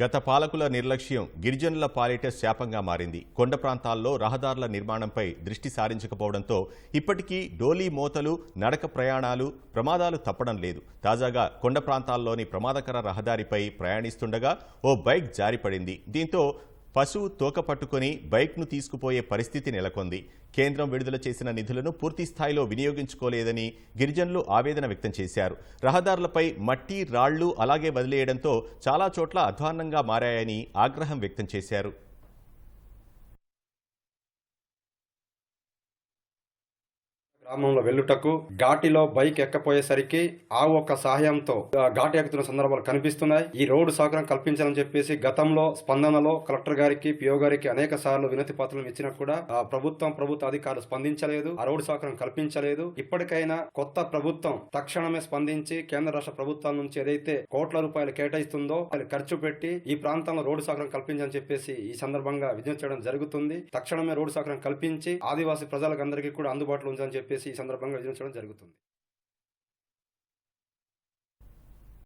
గత పాలకుల నిర్లక్ష్యం గిరిజనుల పాలిట శాపంగా మారింది. కొండ ప్రాంతాల్లో రహదారుల నిర్మాణంపై దృష్టి సారించకపోవడంతో ఇప్పటికీ డోలీ మోతలు నడక ప్రయాణాలు ప్రమాదాలు తప్పడం లేదు. తాజాగా కొండ ప్రాంతాల్లోని ప్రమాదకర రహదారిపై ప్రయాణిస్తుండగా ఓ బైక్ జారిపడింది. దీంతో పశువు తోక పట్టుకుని బైక్ను తీసుకుపోయే పరిస్థితి నెలకొంది. కేంద్రం విడుదల చేసిన నిధులను పూర్తి స్థాయిలో వినియోగించుకోలేదని గిరిజనులు ఆవేదన వ్యక్తం చేశారు. రహదారులపై మట్టి రాళ్ళు అలాగే వదిలేయడంతో చాలా చోట్ల అధ్వాన్నంగా మారాయని ఆగ్రహం వ్యక్తం చేశారు. గ్రామంలో వెళ్ళుటకు ఘాటిలో బైక్ ఎక్కపోయేసరికి ఆ ఒక్క సహాయంతో ఘాటి ఎక్కుతున్న సందర్భాలు కనిపిస్తున్నాయి. ఈ రోడ్డు సౌకర్యం కల్పించాలని చెప్పేసి గతంలో స్పందనలో కలెక్టర్ గారికి పిఓ గారికి అనేక సార్లు వినతి పత్రం ఇచ్చినా కూడా ప్రభుత్వం ప్రభుత్వ అధికారులు స్పందించలేదు ఆ రోడ్డు సౌకర్యం కల్పించలేదు. ఇప్పటికైనా కొత్త ప్రభుత్వం తక్షణమే స్పందించి కేంద్ర రాష్ట్ర ప్రభుత్వాల నుంచి ఏదైతే కోట్ల రూపాయలు కేటాయిస్తుందో అది ఖర్చు పెట్టి ఈ ప్రాంతంలో రోడ్డు సౌకర్యం కల్పించని చెప్పేసి ఈ సందర్భంగా విజ్ఞప్తి చేయడం జరుగుతుంది. తక్షణమే రోడ్డు సౌకర్యం కల్పించి ఆదివాసీ ప్రజలకు అందరికీ కూడా అందుబాటులో ఉంచాలని చెప్పేసి ఈ సందర్భంగా విజయించడం జరుగుతుంది.